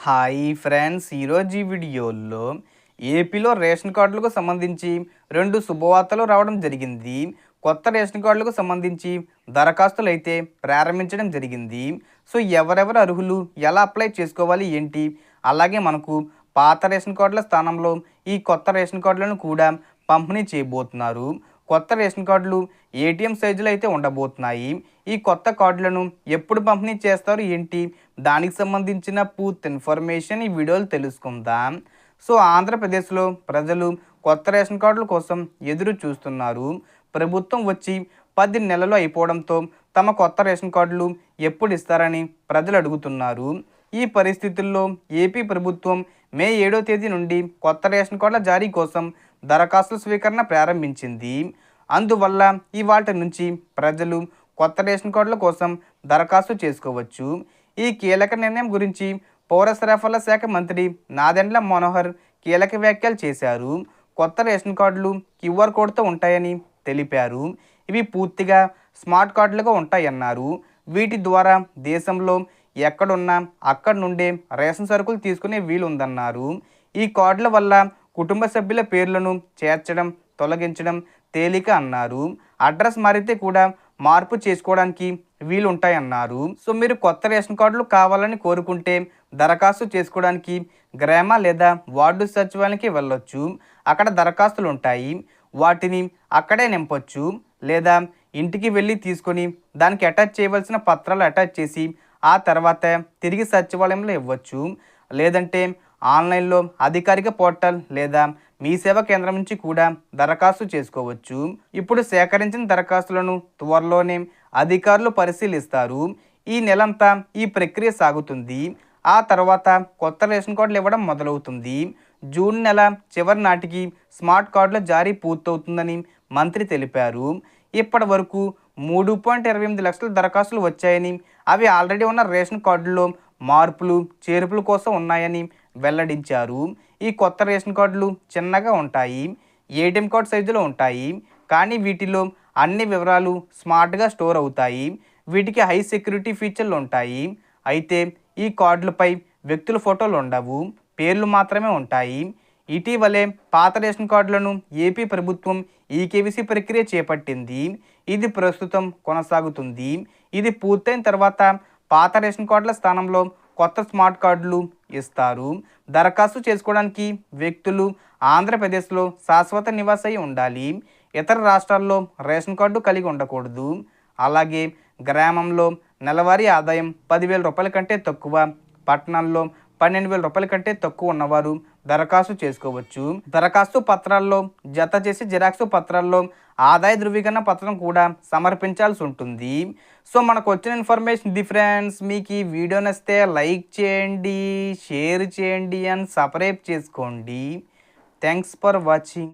Hi friends ఈరోజు ఈ వీడియోలో ఏపీలో రేషన్ కార్డులకు సంబంధించి రెండు శుభవార్తలు రావడం జరిగింది. కొత్త రేషన్ కార్డులకు సంబంధించి దరఖాస్తులు అయితే ప్రారంభించడం జరిగింది. సో ఎవరెవరు అర్హులు ఎలా అప్లై చేసుకోవాలి ఏంటి? అలాగే మనకు పాత రేషన్ కార్డుల స్థానంలో ఈ కొత్త రేషన్ కార్డులను కూడా పంపిణీ చేయబోతున్నారు. కొత్త రేషన్ కార్డులు ఏటీఎం సైజులు అయితే ఉండబోతున్నాయి. ఈ కొత్త కార్డులను ఎప్పుడు పంపిణీ చేస్తారు ఏంటి? దానికి సంబంధించిన పూర్తి ఇన్ఫర్మేషన్ ఈ వీడియోలో తెలుసుకుందాం. సో ఆంధ్రప్రదేశ్లో ప్రజలు కొత్త రేషన్ కార్డుల కోసం ఎదురు చూస్తున్నారు. ప్రభుత్వం వచ్చి పది నెలలు అయిపోవడంతో తమ కొత్త రేషన్ కార్డులు ఎప్పుడు ఇస్తారని ప్రజలు అడుగుతున్నారు. ఈ పరిస్థితుల్లో ఏపీ ప్రభుత్వం మే ఏడో తేదీ నుండి కొత్త రేషన్ కార్డుల జారీ కోసం దరఖాస్తుల స్వీకరణ ప్రారంభించింది. అందువల్ల ఇవాటి నుంచి ప్రజలు కొత్త రేషన్ కార్డుల కోసం దరఖాస్తు చేసుకోవచ్చు. ఈ కీలక నిర్ణయం గురించి పౌర సరఫరాల శాఖ మంత్రి నాదెండ్ల మనోహర్ కీలక వ్యాఖ్యలు చేశారు. కొత్త రేషన్ కార్డులు క్యూఆర్ కోడ్తో ఉంటాయని తెలిపారు. ఇవి పూర్తిగా స్మార్ట్ కార్డులుగా ఉంటాయన్నారు. వీటి ద్వారా దేశంలో ఎక్కడున్నా అక్కడి నుండే రేషన్ సరుకులు తీసుకునే వీలుందన్నారు. ఈ కార్డుల వల్ల కుటుంబ సభ్యుల పేర్లను చేర్చడం తొలగించడం తేలిక అన్నారు. అడ్రస్ మారితే కూడా మార్పు చేసుకోవడానికి వీలుంటాయన్నారు. సో మీరు కొత్త రేషన్ కార్డులు కావాలని కోరుకుంటే దరఖాస్తు చేసుకోవడానికి గ్రామ లేదా వార్డు సచివాలయానికి వెళ్ళొచ్చు. అక్కడ దరఖాస్తులు ఉంటాయి వాటిని అక్కడే నింపొచ్చు. లేదా ఇంటికి వెళ్ళి తీసుకొని దానికి అటాచ్ చేయవలసిన పత్రాలు అటాచ్ చేసి ఆ తర్వాత తిరిగి సచివాలయంలో ఇవ్వచ్చు. లేదంటే ఆన్లైన్లో అధికారిక పోర్టల్ లేదా మీ సేవా కేంద్రం నుంచి కూడా దరఖాస్తు చేసుకోవచ్చు. ఇప్పుడు సేకరించిన దరఖాస్తులను త్వరలోనే అధికారులు పరిశీలిస్తారు. ఈ నెలంతా ఈ ప్రక్రియ సాగుతుంది. ఆ తర్వాత కొత్త రేషన్ కార్డులు ఇవ్వడం మొదలవుతుంది. జూన్ నెల చివరి నాటికి స్మార్ట్ కార్డుల జారీ పూర్తవుతుందని మంత్రి తెలిపారు. ఇప్పటి వరకు మూడు పాయింట్ ఇరవై ఎనిమిది లక్షల దరఖాస్తులు వచ్చాయని అవి ఆల్రెడీ ఉన్న రేషన్ కార్డుల్లో మార్పులు చేర్పుల కోసం ఉన్నాయని వెల్లడించారు. ఈ కొత్త రేషన్ కార్డులు చిన్నగా ఉంటాయి ఏటీఎం కార్డ్ సైజులో ఉంటాయి కానీ వీటిలో అన్ని వివరాలు స్మార్ట్గా స్టోర్ అవుతాయి వీటికి హై సెక్యూరిటీ ఫీచర్లు ఉంటాయి. అయితే ఈ కార్డులపై వ్యక్తుల ఫోటోలు ఉండవు పేర్లు మాత్రమే ఉంటాయి. ఇటీవలే పాత రేషన్ కార్డులను ఏపీ ప్రభుత్వం ఈకేవీసీ ప్రక్రియ చేపట్టింది. ఇది ప్రస్తుతం కొనసాగుతుంది. ఇది పూర్తయిన తర్వాత పాత రేషన్ కార్డుల స్థానంలో కొత్త స్మార్ట్ కార్డులు ఇస్తారు. దరఖాస్తు చేసుకోవడానికి వ్యక్తులు ఆంధ్రప్రదేశ్లో శాశ్వత నివాసై ఉండాలి. ఇతర రాష్ట్రాల్లో రేషన్ కార్డు కలిగి ఉండకూడదు. అలాగే గ్రామంలో నెలవారీ ఆదాయం పదివేల రూపాయల కంటే తక్కువ పట్టణాల్లో పన్నెండు వేల రూపాయల కంటే తక్కువ ఉన్నవారు దరఖాస్తు చేసుకోవచ్చు. దరఖాస్తు పత్రాల్లో జత చేసి జిరాక్స్ పత్రాల్లో ఆదాయ ధృవీకరణ పత్రం కూడా సమర్పించాల్సి ఉంటుంది. సో మనకు వచ్చిన ఇన్ఫర్మేషన్ డిఫరెన్స్ మీకు ఈ వీడియో నచ్చితే లైక్ చేయండి షేర్ చేయండి అండ్ సబ్స్క్రైబ్ చేసుకోండి. Thanks for watching.